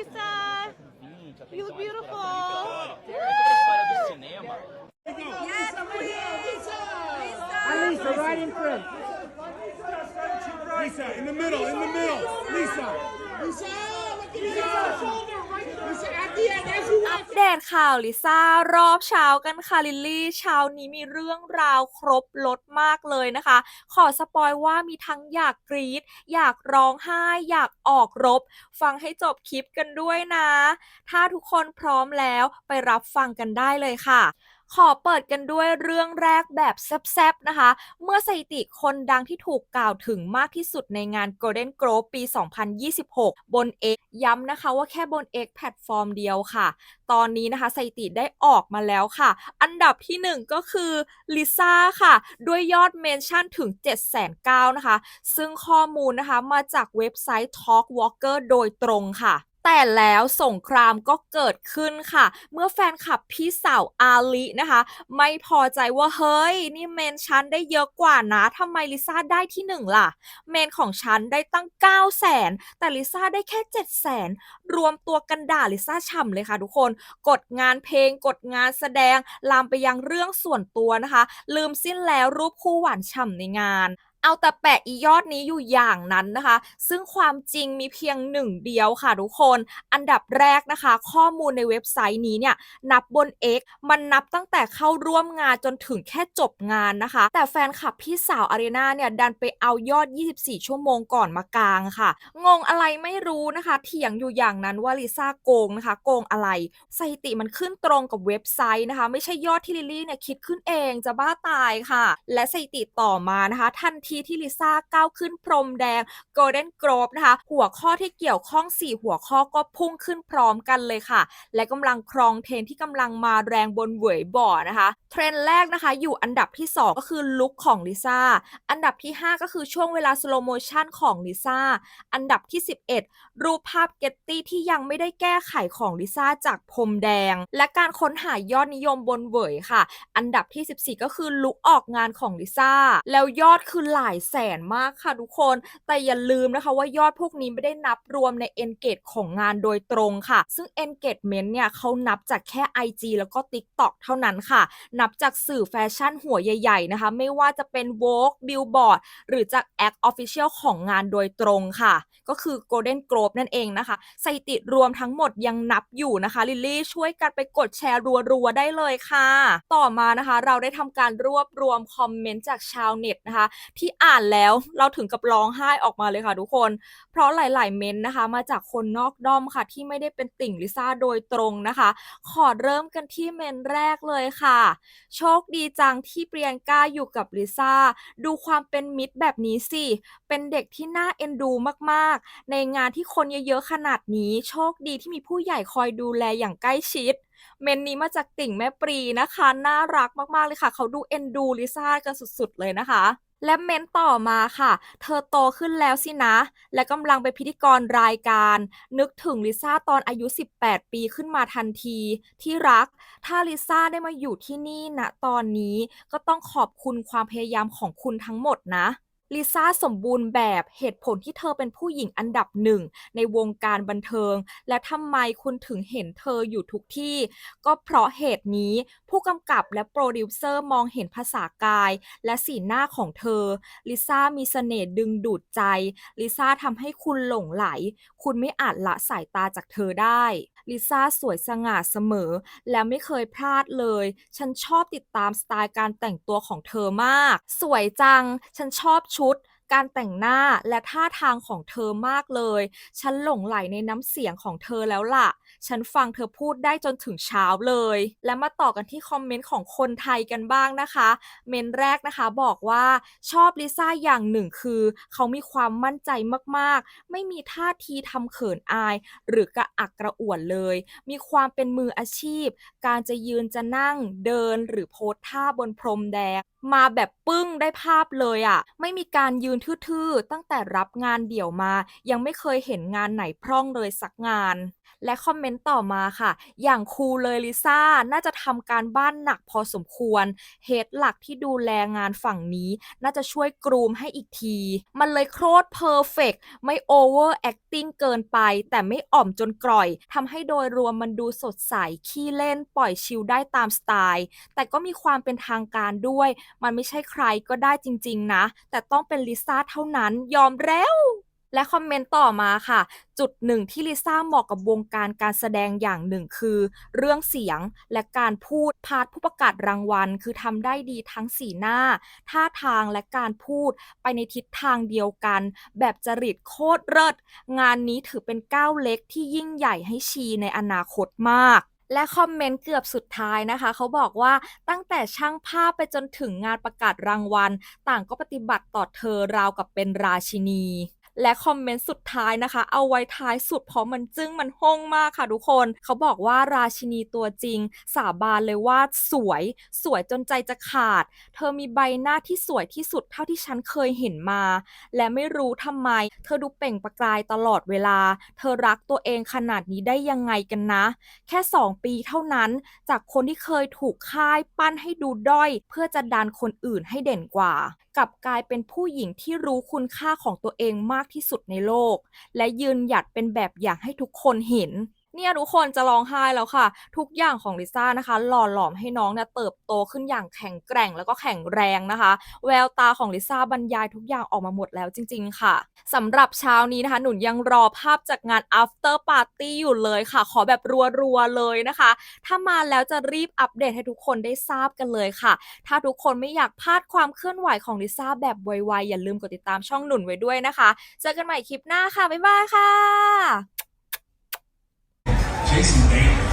Lisa. You look beautiful. Lisa, right in front. Lisa, in the middle, in the middle. Lisa. Lisa, look at Lisa. Shoulder. Lisa, อัปเดตข่าวลิซ่ารอบเช้ากันค่ะลิลลี่เช้านี้มีเรื่องราวครบรถมากเลยนะคะ ขอสปอยว่ามีทั้งอยากกรี๊ดอยากร้องไห้ อยากออกรบ ฟังให้จบคลิปกันด้วยนะ ถ้าทุกคนพร้อมแล้วไปรับฟังกันได้เลยค่ะ ขอเปิดกันด้วยเรื่องแรกแบบแซบๆนะคะ เมื่อสถิติคนดังที่ถูกกล่าวถึงมากที่สุดในงาน Golden Globe ปี 2026 บน X ย้ำนะคะว่าแค่บน X แพลตฟอร์มเดียวค่ะ ตอนนี้นะคะสถิติได้ออกมาแล้วค่ะ อันดับที่ 1 ก็คือลิซ่าค่ะ ด้วยยอดเมนชั่นถึง7,900นะคะ ซึ่งข้อมูลนะคะมาจากเว็บไซต์ Talk Walker โดยตรงค่ะ แต่แล้วสงครามก็เกิดขึ้นค่ะ เมื่อแฟนคลับพี่สาวอาลินะคะ ไม่พอใจว่าเฮ้ย นี่เมนฉันได้เยอะกว่านะทำไมลิซ่าได้ที่หนึ่งล่ะ เมนของฉันได้ตั้ง 9 0 0แสนแต่ลิซ่าได้แค่ 7 0 0แสนรวมตัวกันด่าลิซ่าฉ่ำเลยค่ะทุกคน กดงานเพลง กดงานแสดง ลามไปยังเรื่องส่วนตัวนะคะ ลืมสิ้นแล้วรูปคู่หวานฉ่ำในงาน เอาแต่แปะอียอดนี้อยู่อย่างนั้นนะคะ ซึ่งความจริงมีเพียงหนึ่งเดียวค่ะทุกคน อันดับแรกนะคะ ข้อมูลในเว็บไซต์นี้เนี่ยนับบน X มันนับตั้งแต่เข้าร่วมงานจนถึงแค่จบงานนะคะ แต่แฟนคลับพี่สาวอารีนาเนี่ยดันไปเอายอด 24 ชั่วโมงก่อนมากลางค่ะ งงอะไรไม่รู้นะคะเถียงอยู่อย่างนั้นว่าลิซ่าโกงนะคะ โกงอะไรสถิติมันขึ้นตรงกับเว็บไซต์นะคะ ไม่ใช่ยอดที่ลิลลี่เนี่ยคิดขึ้นเองจะบ้าตายค่ะ และสถิติต่อมานะคะทันทีที่ลิซ่าก้าวขึ้นพรมแดง Golden Globe นะคะ หัวข้อที่เกี่ยวข้อง 4 หัวข้อก็พุ่งขึ้นพร้อมกันเลยค่ะ และกำลังครองเทรนที่กำลังมาแรงบนเหวยบ่อนะคะ เทรนแรกนะคะ อยู่อันดับที่ 2 ก็คือลุคของลิซ่า อันดับที่ 5 ก็คือช่วงเวลาสโลโมชันของลิซ่า อันดับที่ 11 รูปภาพเกตตี้ที่ยังไม่ได้แก้ไขของลิซ่าจากพรมแดง และการค้นหายอดนิยมบนเหวยค่ะ อันดับที่ 14 ก็คือลุคออกงานของลิซ่า แล้วยอดคือหลายแสนมากค่ะทุกคน แต่อย่าลืมนะคะว่ายอดพวกนี้ไม่ได้นับรวมใน engage ของงานโดยตรงค่ะ ซึ่ง engagement เนี่ยเขานับจากแค่ IG แล้วก็ TikTok เท่านั้นค่ะ นับจากสื่อแฟชั่นหัวใหญ่ ๆ นะคะ ไม่ว่าจะเป็น Vogue Billboard หรือจาก Act Official ของงานโดยตรงค่ะ ก็คือ Golden Globe นั่นเองนะคะสถิติรวมทั้งหมดยังนับอยู่นะคะลิลลี่ช่วยกันไปกดแชร์รัวๆได้เลยค่ะ ต่อมานะคะ เราได้ทำการรวบรวมคอมเมนต์จากชาวเน็ตนะคะ ที่อ่านแล้วเราถึงกับร้องไห้ออกมาเลยค่ะทุกคน เพราะหลาย ๆ เม้นต์นะคะ มาจากคนนอกด้อมค่ะ ที่ไม่ได้เป็นติ่งลิซ่าโดยตรงนะคะ ขอเริ่มกันที่เมนต์แรกเลยค่ะ โชคดีจังที่เปรียงก้าอยู่กับลิซ่าดูความเป็นมิตรแบบนี้สิ เป็นเด็กที่น่าเอ็นดูมาก ๆ ในงานที่คนเยอะ ๆ ขนาดนี้ โชคดีที่มีผู้ใหญ่คอยดูแลอย่างใกล้ชิดเมนนี้มาจากติ่งแม่ปรีนะคะ น่ารักมาก ๆ เลยค่ะ เขาดูเอ็นดูลิซ่ากันสุด ๆ เลยนะคะ และเมนต่อมาค่ะ เธอโตขึ้นแล้วสินะ และกำลังเป็นพิธีกรรายการ นึกถึงลิซ่าตอนอายุ 18 ปีขึ้นมาทันที ที่รัก ถ้าลิซ่าได้มาอยู่ที่นี่ณตอนนี้ก็ต้องขอบคุณความพยายามของคุณทั้งหมดนะ ลิซ่าสมบูรณ์แบบเหตุผลที่เธอเป็นผู้หญิงอันดับหนึ่งในวงการบันเทิง และทำไมคุณถึงเห็นเธออยู่ทุกที่ ก็เพราะเหตุนี้ผู้กำกับและโปรดิวเซอร์มองเห็นภาษากาย และสีหน้าของเธอลิซ่ามีเสน่ห์ดึงดูดใจลิซ่าทำให้คุณหลงไหล คุณไม่อาจละสายตาจากเธอได้ลิซ่าสวยสง่าเสมอ และไม่เคยพลาดเลย ฉันชอบติดตามสไตล์การแต่งตัวของเธอมาก สวยจัง ฉันชอบชุดการแต่งหน้าและท่าทางของเธอมากเลย ฉันหลงไหลในน้ำเสียงของเธอแล้วล่ะ ฉันฟังเธอพูดได้จนถึงเช้าเลย และมาต่อกันที่คอมเมนต์ของคนไทยกันบ้างนะคะ เมนแรกนะคะบอกว่าชอบลิซ่าอย่างหนึ่งคือ เขามีความมั่นใจมากๆ ไม่มีท่าทีทำเขินอาย หรือกระอักกระอ่วนเลย มีความเป็นมืออาชีพ การจะยืนจะนั่งเดินหรือโพสท่าบนพรมแดง มาแบบปึ้งได้ภาพเลยอะ่ะ ไม่มีการยืนทื่อๆ ตั้งแต่รับงานเดี่ยวมา ยังไม่เคยเห็นงานไหนพร่องเลยสักงาน และคอมเมนต์ต่อมาค่ะ อย่างครูเลยลิซ่า น่าจะทำการบ้านหนักพอสมควร เฮดหลักที่ดูแลงานฝั่งนี้ น่าจะช่วยกรูมให้อีกที มันเลยโคตรเพอร์เฟกไม่โอเวอร์แอคติ้งเกินไป แต่ไม่อ่อมจนกร่อย ทำให้โดยรวมมันดูสดใส ขี้เล่นปล่อยชิลได้ตามสไตล์ แต่ก็มีความเป็นทางการด้วย มันไม่ใช่ใครก็ได้จริง ๆ นะ แต่ต้องเป็นลิซ่าเท่านั้น ยอมแล้ว และคอมเมนต์ต่อมาค่ะ จุดหนึ่งที่ลิซ่าเหมาะกับวงการการแสดงอย่างหนึ่งคือ เรื่องเสียงและการพูดพาร์ทผู้ประกาศรางวัล คือทำได้ดีทั้งสีหน้า ท่าทางและการพูดไปในทิศทางเดียวกัน แบบจริตโคตรเลิศงานนี้ถือเป็นก้าวเล็กที่ยิ่งใหญ่ให้ชีในอนาคตมากและคอมเมนต์เกือบสุดท้ายนะคะ เขาบอกว่าตั้งแต่ช่างภาพไปจนถึงงานประกาศรางวัล ต่างก็ปฏิบัติต่อเธอราวกับเป็นราชินี และคอมเมนต์สุดท้ายนะคะ เอาไว้ท้ายสุดเพราะมันจึ้งมันห้องมากค่ะทุกคน เขาบอกว่าราชินีตัวจริง สาบานเลยว่าสวย สวยจนใจจะขาด เธอมีใบหน้าที่สวยที่สุดเท่าที่ฉันเคยเห็นมา และไม่รู้ทำไม เธอดูเปล่งประกายตลอดเวลา เธอรักตัวเองขนาดนี้ได้ยังไงกันนะ แค่ 2 ปีเท่านั้นจากคนที่เคยถูกค่ายปั้นให้ดูด้อย เพื่อจะดันคนอื่นให้เด่นกว่ากลับกลายเป็นผู้หญิงที่รู้คุณค่าของตัวเองมากที่สุดในโลก และยืนหยัดเป็นแบบอย่างให้ทุกคนเห็น เนี่ยทุกคนจะร้องไห้แล้วค่ะ ทุกอย่างของลิซ่านะคะ หล่อหลอมให้น้องเนี่ยเติบโตขึ้นอย่างแข็งแกร่งแล้วก็แข็งแรงนะคะ แววตาของลิซ่าบรรยายทุกอย่างออกมาหมดแล้วจริง ๆ ค่ะสำหรับเช้านี้นะคะ หนุนยังรอภาพจากงาน after party อยู่เลยค่ะ ขอแบบรัวๆเลยนะคะ ถ้ามาแล้วจะรีบอัปเดตให้ทุกคนได้ทราบกันเลยค่ะ ถ้าทุกคนไม่อยากพลาดความเคลื่อนไหวของลิซ่าแบบไวๆอย่าลืมกดติดตามช่องหนุนไว้ด้วยนะคะ เจอกันใหม่คลิปหน้าค่ะบ๊ายบายค่ะ Jason Baker.